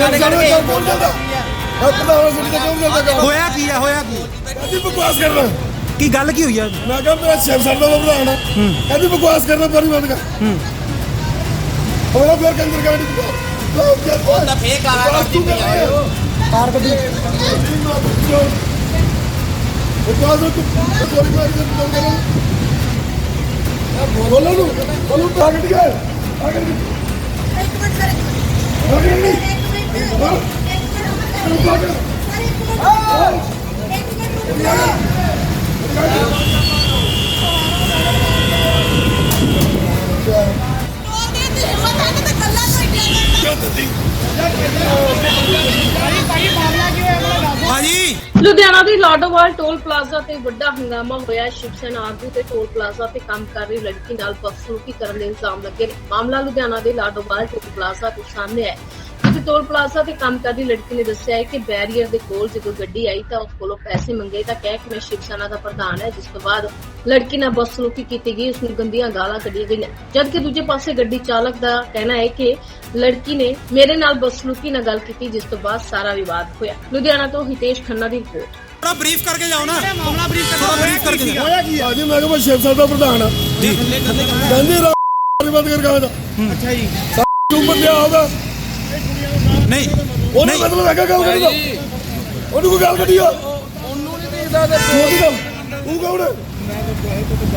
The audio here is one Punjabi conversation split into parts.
ਸਾਡੇ ਕਰਕੇ। ਕੌਣ ਜਾਂਦਾ। ਪ੍ਰਧਾਨ ਸਿਟੀ ਦਾ ਕੌਣ ਜਾਂਦਾ ਕੰਮ? ਹੋਇਆ ਕੀ ਆ ਹੋਇਆ ਕੀ? ਕਹਿੰਦੀ ਬਕਵਾਸ ਕਰਨਾ। ਕੀ ਗੱਲ ਕੀ ਹੋਈ ਆ? ਮੈਂ ਕਿਹਾ ਮੇਰਾ ਸ਼ਿਵ ਸਰ ਦਾ ਪ੍ਰਧਾਨ ਹੈ। ਕਹਿੰਦੀ ਬਕਵਾਸ ਕਰਨਾ ਪਰੀ ਬੰਦ ਕਰ। ਹੋਇਆ ਫਿਰ ਕੰਦਰ ਕਾਂਡੀ ਉਹ ਤਾਂ ਫੇਕ ਆ ਰਿਹਾ ਤੂੰ ਕਰ ਹੋ। ਕਾਰ ਗੱਡੀ। ਬਕਵਾਸ ਨੂੰ ਤੂੰ ਚੋਰੀ ਮਾਰ ਕੇ ਤੂੰ ਕਰ ਬੋਲੋ ਨੂੰ। ਬੋਲੋ ਟਾਰਗੇਟ ਗਿਆ ਟਾਰਗੇਟ ਇੱਕ ਮਿੰਟ ਨਹੀਂ ਇੱਕ ਮਿੰਟ। ਹਾਂ ਲੁਧਿਆਣਾ ਦੇ ਲਾਡੋਵਾਲ ਟੋਲ ਪਲਾਜ਼ਾ ਤੇ ਵੱਡਾ ਹੰਗਾਮਾ ਹੋਇਆ। ਸ਼ਿਵ ਸੈਨਾ ਆਗੂ ਤੇ ਟੋਲ ਪਲਾਜ਼ਾ ਤੇ ਕੰਮ ਕਰ ਰਹੀ ਲੜਕੀ ਨਾਲ ਬਦਸਲੂਕੀ ਕਰਨ ਦੇ ਇਲਜ਼ਾਮ ਲੱਗੇ ਨੇ। ਮਾਮਲਾ ਲੁਧਿਆਣਾ ਦੇ ਲਾਡੋਵਾਲ ਟੋਲ ਪਲਾਜ਼ਾ ਤੋਂ ਸਾਹਮਣੇ ਆਇਆ ਜਿੱਥੇ ਟੋਲ ਪਲਾਜ਼ਾ ਤੇ ਕੰਮ ਕਰਦੀ ਲੜਕੀ ਨੇ ਦੱਸਿਆ ਹੈ ਕਿ ਬੈਰੀਅਰ ਦੇ ਕੋਲ ਜਦੋਂ ਗੱਡੀ ਆਈ ਤਾਂ ਉਸ ਕੋਲੋਂ ਪੈਸੇ ਮੰਗੇ ਤਾਂ ਕਹਿ ਕਿ ਮੈਂ ਸ਼ਿਵ ਸੈਨਾ ਦਾ ਪ੍ਰਧਾਨ ਹੈ ਜਿਸ ਤੋਂ ਬਾਅਦ ਲੜਕੀ ਨਾਲ ਬਦਸਲੂਕੀ ਕੀਤੀ ਗਈ ਉਸ ਨੂੰ ਗੰਦੀਆਂ ਗਾਲਾਂ ਕੱਢੀਆਂ ਗਈਆਂ। ਜਦਕਿ ਦੂਜੇ ਪਾਸੇ ਗੱਡੀ ਚਾਲਕ ਦਾ ਕਹਿਣਾ ਹੈ ਕਿ ਲੜਕੀ ਨੇ ਮੇਰੇ ਨਾਲ ਬਦਸਲੂਕੀ ਨਾਲ ਗੱਲ ਕੀਤੀ ਜਿਸ ਤੋਂ ਬਾਅਦ ਸਾਰਾ ਵਿਵਾਦ ਹੋਇਆ। ਲੁਧਿਆਣਾ ਤੋਂ ਹਿਤੇਸ਼ ਖੰਨਾ ਦੀ ਰਿਪੋਰਟ। ਥੋੜਾ ਬਰੀਫ ਕਰਕੇ ਜਾਓ ਨਾ। ਮਾਮਲਾ ਬਰੀਫ ਕਰੋ ਬਰੀਫ ਕਰਕੇ ਜਾਓ। ਹੋਇਆ ਕੀ ਅੱਜ ਮੈਂ ਕਿਹਾ ਮੈਂ ਸ਼ਿਵ ਦਾ ਪ੍ਰਧਾਨ ਹਾਂ। ਜੀ। ਕਹਿੰਦੀ ਰਾਜ ਬੰਦ ਕਰ ਕਹਾਂ ਦਾ ਅੱਛਾ ਜੀ ਉੱਪਰ ਲਿਆ ਉਹਦਾ ਨਹੀਂ ਉਹਨੇ ਮਤਲਬ ਹੈਗਾ ਗੱਲ ਕਰਦਾ ਉਹਨੂੰ ਕੋਈ ਗੱਲ ਕੱਢੀ ਉਹਨੂੰ ਨਹੀਂ ਦੇਖਦਾ ਤੇ ਤੂੰ ਕੌਣ ਹੈ?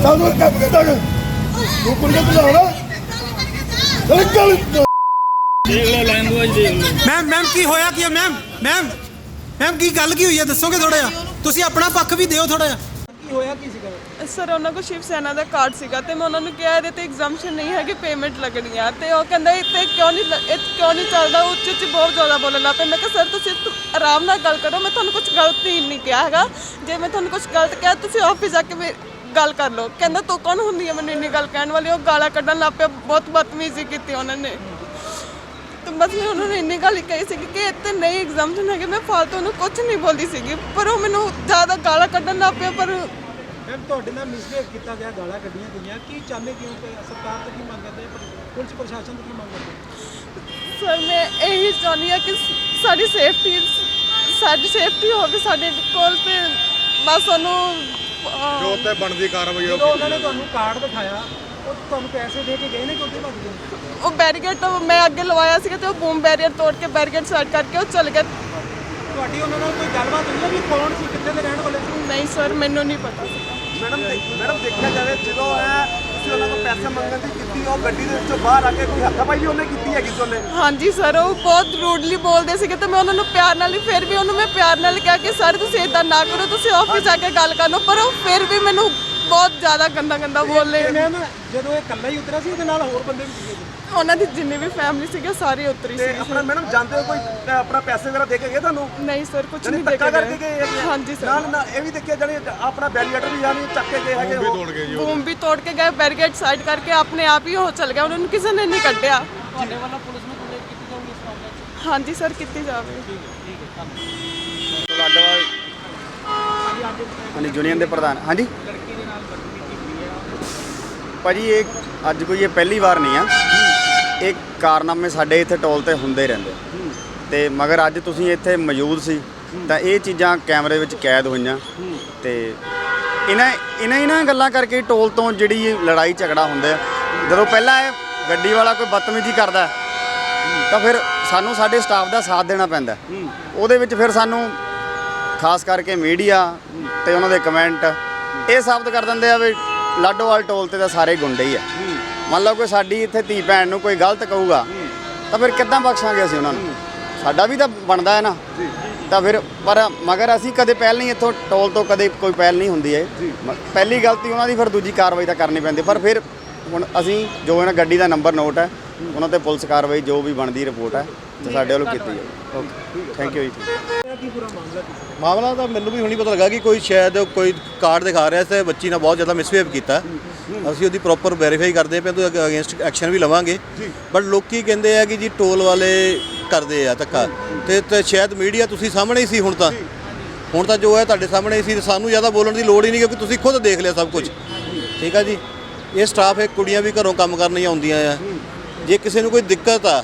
ਚੱਲ ਮੈਂ ਕੰਮ ਕਰਦਾ ਕਿ। ਤੂੰ ਕੁੜੀ ਦਾ ਭਲਾਣਾ ਚੱਲ ਗੱਲ ਮੈਮ ਮੈਮ ਕੀ ਹੋਇਆ ਕੀ ਆ ਮੈਮ ਮੈਮ ਮੈਮ ਕੀ ਗੱਲ ਕੀ ਹੋਈ ਆ ਦੱਸੋਗੇ ਥੋੜਾ ਜਿਹਾ? ਤੁਸੀਂ ਆਪਣਾ ਪੱਖ ਵੀ ਦਿਓ ਥੋੜਾ ਜਿਹਾ। ਕੀ ਹੋਇਆ ਕੀ ਸੀਗਾ? ਸਰ, ਉਹਨਾਂ ਕੋਲ ਸ਼ਿਵ ਸੈਨਾ ਦਾ ਕਾਰਡ ਸੀਗਾ ਤੇ ਮੈਂ ਉਹਨਾਂ ਨੂੰ ਕਿਹਾ ਇਹਦੇ ਤੇ ਐਗਜ਼ਾਮਸ਼ਨ ਨਹੀਂ ਹੈ ਕਿ ਪੇਮੈਂਟ ਲੱਗਣੀ ਆ। ਤੇ ਉਹ ਕਹਿੰਦਾ, ਇੱਥੇ ਕਿਉਂ ਨਹੀਂ ਲ- ਇਹ ਕਿਉਂ ਨਹੀਂ ਚੱਲਦਾ? ਉੱਚ ਉੱਚ ਬਹੁਤ ਜ਼ਿਆਦਾ ਬੋਲਣ ਲੱਗ ਪਏ। ਮੈਂ ਕਿਹਾ, ਸਰ, ਤੁਸੀਂ ਤੁ- ਆਰਾਮ ਨਾਲ ਗੱਲ ਕਰੋ। ਮੈਂ ਤੁਹਾਨੂੰ ਕੁਝ ਗਲਤ ਹੀ ਨਹੀਂ ਕਿਹਾ ਹੈਗਾ। ਜੇ ਮੈਂ ਤੁਹਾਨੂੰ ਕੁਝ ਗਲਤ ਕਿਹਾ, ਤੁਸੀਂ ਆਫਿਸ ਜਾ ਕੇ ਮੇ- ਗੱਲ ਕਰ ਲਓ। ਕਹਿੰਦਾ, ਤੂੰ ਕੌਣ ਹੁੰਦੀ ਹੈ ਮੈਨੂੰ ਇੰਨੀ ਗੱਲ ਕਹਿਣ ਵਾਲੀ? ਉਹ ਗਾਲਾਂ ਕੱਢਣ ਲੱਗ ਪਿਆ। ਬਹੁਤ ਬਦਤਮੀਜ਼ੀ ਕੀਤੀ ਉਹਨਾਂ ਨੇ। ਤੇ ਬਸ ਮੈਂ ਉਹਨਾਂ ਨੂੰ ਇੰਨੀ ਗੱਲ ਹੀ ਕਹੀ ਸੀ ਕਿ ਇੱਥੇ ਨਹੀਂ ਐਗਜ਼ਾਮਸ਼ਨ ਹੈਗੇ। ਮੈਂ ਫਾਲਤੂ ਨੂੰ ਕੁਝ ਨਹੀਂ ਬੋਲਦੀ ਸੀਗੀ। ਪਰ ਉਹ ਮੈਨੂੰ ਜ਼ਿਆਦਾ ਗਾਲਾਂ ਕੱਢਣ ਲੱਗ ਪਿਆ, ਪਰ ਮੈਮ ਤੁਹਾਡੇ ਨਾਲ ਮਿਸਬੀਹੇਵ ਕੀਤਾ ਗਿਆ ਗਾਲਾਂ ਕੱਢੀਆਂ ਗਈਆਂ। ਕੀ ਚਾਹੁੰਦੇ ਕਿਉਂ ਕਿ ਸਰਕਾਰ ਤੋਂ ਕੀ ਮੰਗ ਕਰਦੇ ਪਰ ਪੁਲਿਸ ਪ੍ਰਸ਼ਾਸਨ ਤੋਂ ਕੀ ਮੰਗ ਕਰਦੇ ਸਰ ਮੈਂ ਇਹੀ ਚਾਹੁੰਦੀ ਹਾਂ ਕਿ ਸਾਡੀ ਸੇਫਟੀ ਸਾਡੀ ਸੇਫਟੀ ਹੋਵੇ ਸਾਡੇ ਕੋਲ ਤੇ ਬਸ ਉਹਨੂੰ ਅਹ, ਤੇ ਬਣਦੀ ਕਾਰਵਾਈ ਜਦੋਂ ਉਹਨਾਂ ਨੇ ਤੁਹਾਨੂੰ ਕਾਰਡ ਦਿਖਾਇਆ ਉਹ ਤੁਹਾਨੂੰ ਪੈਸੇ ਦੇ ਕੇ ਗਏ ਨੇ ਕਿ ਉੱਥੇ ਭੱਜ ਗਏ? ਉਹ ਬੈਰੀਗੇਡ ਮੈਂ ਅੱਗੇ ਲਵਾਇਆ ਸੀਗਾ ਤੇ ਉਹ ਬੂਮ ਬੈਰੀਅਰ ਤੋੜ ਕੇ ਬੈਰੀਗੇਡ ਸਾਈਡ ਕਰਕੇ ਉਹ ਚਲ ਗਿਆ ਤੁਹਾਡੀ ਉਹਨਾਂ ਨਾਲ ਕੋਈ ਗੱਲਬਾਤ ਹੋਈ ਹੈ ਵੀ ਕੌਣ ਸੀ ਕਿੱਥੇ ਦੇ ਰਹਿਣ ਵਾਲੇ ਸੀ? ਨਹੀਂ ਸਰ ਮੈਨੂੰ ਨਹੀਂ ਪਤਾ। ਸੀਗਾ ਮੈਡਮ ਮੈਡਮ, ਦੇਖਿਆ ਜਾਵੇ, ਜਦੋਂ ਹੈ ਤੁਸੀਂ ਉਹਨਾਂ ਕੋਲ ਪੈਸੇ ਮੰਗਣ ਦੀ ਕੀਤੀ, ਉਹ ਗੱਡੀ ਦੇ ਵਿੱਚੋਂ ਬਾਹਰ ਆ ਕੇ ਕੋਈ ਹੱਥਾਪਾਈ ਵੀ ਉਹਨੇ ਕੀਤੀ ਹੈਗੀ ਸੀ ਹਾਂਜੀ ਸਰ, ਉਹ ਬਹੁਤ ਰੂਡਲੀ ਬੋਲਦੇ ਸੀਗੇ ਤੇ ਮੈਂ ਉਹਨਾਂ ਨੂੰ ਪਿਆਰ ਨਾਲ ਹੀ ਫਿਰ ਵੀ ਉਹਨੂੰ ਮੈਂ ਪਿਆਰ ਨਾਲ ਕਿਹਾ ਕਿ, ਸਰ, ਤੁਸੀਂ ਇਦਾਂ ਨਾ ਕਰੋ, ਤੁਸੀਂ ਆਫਿਸ ਜਾ ਕੇ ਗੱਲ ਕਰ ਲਓ ਪਰ ਉਹ ਫਿਰ ਵੀ ਮੈਨੂੰ ਬਹੁਤ ਜ਼ਿਆਦਾ ਗੰਦਾ ਗੰਦਾ ਬੋਲੇ ਮੈਮ ਜਦੋਂ ਇਹ ਇਕੱਲਾ ਹੀ ਉਤਰਿਆ ਸੀ ਉਹਦੇ ਨਾਲ ਹੋਰ ਬੰਦੇ ਵੀ ਸੀਗੇ ਉਹਨਾਂ ਦੀ ਜਿੰਨੀ ਵੀ ਫੈਮਿਲੀ ਸੀਗੇ ਸਾਰੇ ਉਤਰੀ ਤੇ ਸੀ ਆਪਣਾ ਮੈਡਮ ਜਾਂਦੇ ਹੋ ਕੋਈ ਅ, ਆਪਣਾ ਪੈਸੇ ਵਗੈਰਾ ਦੇ ਕੇ ਗਏ ਤੁਹਾਨੂੰ? ਨਹੀਂ ਸਰ ਕੁਝ ਨਹੀਂ ਦੇ ਧੱਕਾ ਕੇ ਕਰਕੇ ਗਏ? ਹਾਂਜੀ ਸਰ। ਨਾਲ ਨਾ ਇਹ ਵੀ ਦੇਖਿਆ ਜਾਨੀ ਆਪਣਾ ਬੈਰੀਏਟਰ ਵੀ ਜਾਨੀ ਚੱਕ ਕੇ ਗਏ ਹੈਗੇ ਉਹ? ਬੂਮ ਵੀ ਤੋੜ ਕੇ ਗਏ ਬੈਰੀਗੇਡ ਸਾਈਡ ਕਰਕੇ ਆਪਣੇ ਆਪ ਹੀ ਉਹ ਚਲ ਗਿਆ ਉਹਨਾਂ ਨੂੰ ਕਿਸੇ ਨੇ ਨਹੀਂ ਕੱਢਿਆ। ਤੁਹਾਡੇ ਵੱਲੋਂ ਪੁਲਿਸ ਨੂੰ ਕੰਪਲੇਂਟ ਕੀਤੀ ਜਾਊਗੀ ਇਸ ਮਾਮਲੇ 'ਚ? ਹਾਂਜੀ ਸਰ ਕੀਤੀ ਜਾਵੇ। ਲਾਡੋਵਾਲ ਹਾਂਜੀ ਯੂਨੀਅਨ ਦੇ ਪ੍ਰਧਾਨ। ਹਾਂਜੀ? ਭਾਜੀ, ਇਹ ਅੱਜ ਕੋਈ ਇਹ ਪਹਿਲੀ ਵਾਰ ਨਹੀਂ ਆ। ਇਹ ਕਾਰਨਾਮੇ ਸਾਡੇ ਇੱਥੇ ਟੋਲ ਤੇ ਹੁੰਦੇ ਰਹਿੰਦੇ ਤੇ ਮਗਰ ਅੱਜ ਤੁਸੀਂ ਇੱਥੇ ਮੌਜੂਦ ਸੀ, ਤਾਂ ਇਹ ਚੀਜ਼ਾਂ ਕੈਮਰੇ ਵਿੱਚ ਕੈਦ ਹੋਈਆਂ। ਤੇ ਇਹਨਾਂ ਇਹਨਾਂ ਇਹਨਾਂ ਗੱਲਾਂ ਕਰਕੇ ਟੋਲ ਤੋਂ ਜਿਹੜੀ ਲੜਾਈ ਝਗੜਾ ਹੁੰਦਾ ਹੈ। ਜਦੋਂ ਪਹਿਲਾਂ ਇਹ ਗੱਡੀ ਵਾਲਾ ਕੋਈ ਬਦਤਮੀਜ਼ੀ ਕਰਦਾ, ਤਾਂ ਫਿਰ ਸਾਨੂੰ ਸਾਡੇ ਸਟਾਫ ਦਾ ਸਾਥ ਦੇਣਾ ਪੈਂਦਾ। ਉਹਦੇ ਵਿੱਚ ਫਿਰ ਸਾਨੂੰ ਖਾਸ ਕਰਕੇ ਮੀਡੀਆ ਤੇ ਉਹਨਾਂ ਦੇ ਕਮੈਂਟ, ਇਹ ਸਾਬਤ ਕਰ ਦਿੰਦੇ ਆ ਵੀ ਲਾਡੋਵਾਲ ਟੋਲ ਤੇ ਤਾਂ ਸਾਰੇ ਗੁੰਡੇ ਹੀ ਆ। ਮੰਨ ਲਓ ਕੋਈ ਸਾਡੀ ਇੱਥੇ ਧੀ ਭੈਣ ਨੂੰ ਕੋਈ ਗਲਤ ਕਹੂਗਾ ਤਾਂ ਫਿਰ ਕਿੱਦਾਂ ਬਖਸ਼ਾਂਗੇ ਅਸੀਂ ਉਹਨਾਂ ਨੂੰ? ਸਾਡਾ ਵੀ ਤਾਂ ਬਣਦਾ ਹੈ ਨਾ। ਤਾਂ ਫਿਰ ਪਰ ਮਗਰ ਅਸੀਂ ਕਦੇ ਪਹਿਲ ਨਹੀਂ ਇੱਥੋਂ ਟੋਲ ਤੋਂ ਕਦੇ ਕੋਈ ਪਹਿਲ ਨਹੀਂ ਹੁੰਦੀ ਹੈ ਪਹਿਲੀ ਗਲਤੀ ਉਹਨਾਂ ਦੀ ਫਿਰ ਦੂਜੀ ਕਾਰਵਾਈ ਤਾਂ ਕਰਨੀ ਪੈਂਦੀ। ਪਰ ਫਿਰ ਹੁਣ ਅਸੀਂ ਜੋ ਇਹਨਾਂ ਗੱਡੀ ਦਾ ਨੰਬਰ ਨੋਟ ਹੈ। ਉਹਨਾਂ ਤੇ ਪੁਲਿਸ ਕਾਰਵਾਈ ਜੋ ਵੀ ਬਣਦੀ ਰਿਪੋਰਟ ਹੈ ਤੇ ਸਾਡੇ ਵੱਲੋਂ ਕੀਤੀ ਜਾਵੇ ਓਕੇ ਥੈਂਕ ਯੂ ਜੀ ਮਾਮਲਾ ਤਾਂ ਮੈਨੂੰ ਵੀ ਹੁਣੀ ਪਤਾ ਲੱਗਾ ਕਿ ਕੋਈ ਸ਼ਾਇਦ ਕੋਈ ਕਾਰਡ ਦਿਖਾ ਰਿਹਾ ਸੀ ਬੱਚੀ ਨਾਲ ਬਹੁਤ ਜ਼ਿਆਦਾ ਮਿਸਬੀਹੇਵ ਕੀਤਾ। ਅਸੀਂ ਉਹਦੀ ਪ੍ਰੋਪਰ ਵੈਰੀਫਾਈ ਕਰਦੇ ਪਏ ਤੇ ਉਹਦੇ ਅਗੇਂਸਟ ਐਕਸ਼ਨ ਵੀ ਲਵਾਂਗੇ। ਬਟ ਲੋਕੀ ਕਹਿੰਦੇ ਆ ਕਿ ਜੀ ਟੋਲ ਵਾਲੇ ਕਰਦੇ ਆ ਧੱਕਾ। ਤੇ ਤੇ ਸ਼ਾਇਦ ਮੀਡੀਆ ਤੁਸੀਂ ਸਾਹਮਣੇ ਹੀ ਸੀ ਹੁਣ ਤਾਂ। ਹੁਣ ਤਾਂ ਜੋ ਹੈ ਤੁਹਾਡੇ ਸਾਹਮਣੇ ਹੀ ਸੀ ਤੇ ਸਾਨੂੰ ਜ਼ਿਆਦਾ ਬੋਲਣ ਦੀ ਲੋੜ ਹੀ ਨਹੀਂ ਕਿਉਂਕਿ ਤੁਸੀਂ ਖੁਦ ਦੇਖ ਲਿਆ ਸਭ ਕੁਝ। ਠੀਕ ਆ ਜੀ? ਇਹ ਸਟਾਫ ਹੈ ਕੁੜੀਆਂ ਵੀ ਘਰੋਂ ਕੰਮ ਕਰਨ ਹੀ ਆਉਂਦੀਆਂ ਆ। ਜੇ ਕਿਸੇ ਨੂੰ ਕੋਈ ਦਿੱਕਤ ਆ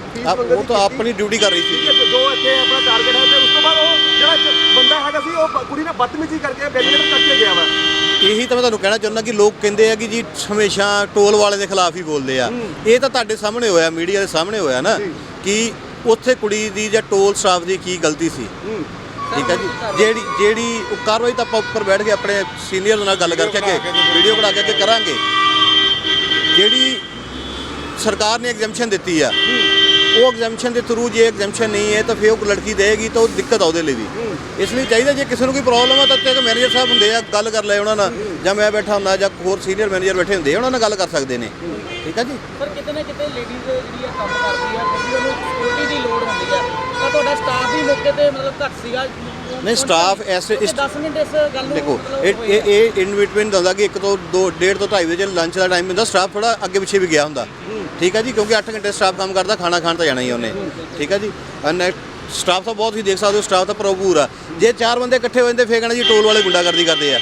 ਉਹ ਤਾਂ। ਆਪਣੀ ਡਿਊਟੀ ਕਰ ਰਹੀ ਸੀ। ਜੋ ਇੱਥੇ ਆਪਣਾ ਟਾਰਗੇਟ ਹੈ ਤੇ ਉਸ ਤੋਂ ਬਾਅਦ ਉਹ ਜਿਹੜਾ ਬੰਦਾ ਹੈਗਾ ਸੀ ਉਹ ਬ- ਕੁੜੀ ਨੇ ਬਦਤਮੀਜ਼ੀ ਕਰਕੇ ਬੈਰੀਕੇਡ ਕਰਕੇ ਗਿਆ ਵਾ। ਇਹੀ ਤਾਂ ਮੈਂ ਤੁਹਾਨੂੰ ਕਹਿਣਾ ਚਾਹੁੰਦਾ ਕਿ ਲੋਕ ਕਹਿੰਦੇ ਆ ਕਿ ਜੀ ਹਮੇਸ਼ਾ ਟੋਲ ਵਾਲੇ ਦੇ ਖਿਲਾਫ ਹੀ ਬੋਲਦੇ ਆ। ਇਹ ਤਾਂ ਤੁਹਾਡੇ ਸਾਹਮਣੇ ਹੋਇਆ ਮੀਡੀਆ ਦੇ ਸਾਹਮਣੇ ਹੋਇਆ ਨਾ ਕਿ ਉੱਥੇ ਕੁੜੀ ਦੀ ਜਾਂ ਟੋਲ ਸਟਾਫ ਦੀ ਕੀ ਗਲਤੀ ਸੀ। ਠੀਕ ਹੈ ਜੀ? ਜਿਹੜੀ ਜਿਹੜੀ ਉਹ ਕਾਰਵਾਈ ਤਾਂ ਆਪਾਂ ਉੱਪਰ ਬੈਠ ਕੇ ਆਪਣੇ ਸੀਨੀਅਰ ਨਾਲ ਗੱਲ ਕਰਕੇ ਅੱਗੇ ਵੀਡੀਓ ਬਣਾ ਕੇ ਅੱਗੇ ਕਰਾਂਗੇ। ਜਿਹੜੀ ਸਰਕਾਰ ਨੇ ਐਗਜ਼ੈਂਪਸ਼ਨ ਦਿੱਤੀ ਆ ਉਹ ਐਗਜ਼ੈਂਪਸ਼ਨ ਦੇ ਥਰੂ ਜੇ ਐਗਜ਼ੈਂਪਸ਼ਨ ਨਹੀਂ ਹੈ ਤਾਂ ਫਿਰ ਉਹ ਲੜਕੀ ਦੇਗੀ ਤਾਂ ਉਹ ਦਿੱਕਤ ਆ ਉਹਦੇ ਲਈ ਵੀ। ਇਸ ਲਈ ਚਾਹੀਦਾ ਜੇ ਕਿਸੇ ਨੂੰ ਕੋਈ ਪ੍ਰੋਬਲਮ ਆ ਤਾਂ ਤੇ ਮੈਨੇਜਰ ਸਾਹਿਬ ਹੁੰਦੇ ਆ ਗੱਲ ਕਰ ਲੈ ਉਹਨਾਂ ਨਾਲ। ਜਾਂ ਮੈਂ ਬੈਠਾ ਹੁੰਦਾ ਜਾਂ ਹੋਰ ਸੀਨੀਅਰ ਮੈਨੇਜਰ ਬੈਠੇ ਹੁੰਦੇ ਉਹਨਾਂ ਨਾਲ ਗੱਲ ਕਰ ਸਕਦੇ ਨੇ। ਠੀਕ ਆ ਜੀ? ਪਰ ਕਿਤੇ ਨਾ ਕਿਤੇ ਲੇਡੀਜ਼ ਜਿਹੜੀ ਆ ਕੰਮ ਕਰਦੀ ਆ ਕਿਉਂਕਿ ਉਹਨੂੰ ਸਿਕਿਉਰਿਟੀ ਦੀ ਲੋੜ ਹੁੰਦੀ ਆ। ਤਾਂ ਤੁਹਾਡਾ ਸਟਾਫ ਵੀ ਮੌਕੇ ਤੇ ਮਤਲਬ ਘੱਟ ਸੀਗਾ ਨਹੀਂ ਸਟਾਫ ਐਸੇ ਇਸ 10 ਮਿੰਟ ਇਸ ਗੱਲ ਨੂੰ ਦੇਖੋ ਇਹ। ਇਹ ਇਹ ਇਨ ਬਿਟਵੀਨ ਦੱਸਦਾ ਕਿ 1 ਤੋਂ 2 1.5 ਤੋਂ 2.5 ਵਜੇ ਲੰਚ ਦਾ ਟਾਈਮ ਹੁੰਦਾ ਸਟਾਫ ਥੋੜਾ ਅੱਗੇ ਪਿੱਛੇ ਵੀ ਗਿਆ ਹੁੰਦਾ। ਠੀਕ ਹੈ ਜੀ ਕਿਉਂਕਿ 8 ਘੰਟੇ ਸਟਾਫ ਕੰਮ ਕਰਦਾ ਖਾਣਾ ਖਾਣ ਤਾਂ ਜਾਣਾ ਹੀ ਉਹਨੇ। ਠੀਕ ਹੈ ਜੀ? ਸਟਾਫ ਤਾਂ ਬਹੁਤ ਹੀ ਦੇਖ ਸਕਦੇ ਹੋ ਸਟਾਫ ਤਾਂ ਭਰਪੂਰ ਆ। ਜੇ ਚਾਰ ਬੰਦੇ ਇਕੱਠੇ ਹੋ ਜਾਂਦੇ ਫੇਰ ਕਹਿੰਦਾ ਜੀ ਟੋਲ ਵਾਲੇ ਗੁੰਡਾਗਰਦੀ ਕਰਦੇ ਆ।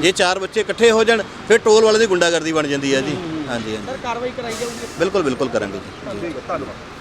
ਜੇ ਚਾਰ ਬੱਚੇ ਇਕੱਠੇ ਹੋ ਜਾਣ ਫਿਰ ਟੋਲ ਵਾਲੇ ਦੀ ਗੁੰਡਾਗਰਦੀ ਬਣ ਜਾਂਦੀ ਆ ਜੀ। ਹਾਂਜੀ ਹਾਂਜੀ। ਸਰ ਕਾਰਵਾਈ ਕਰਾਈ ਜਾਊਗੀ। ਬਿਲਕੁਲ ਬਿਲਕੁਲ ਕਰਾਂਗੇ ਜੀ। ਧੰਨਵਾਦ।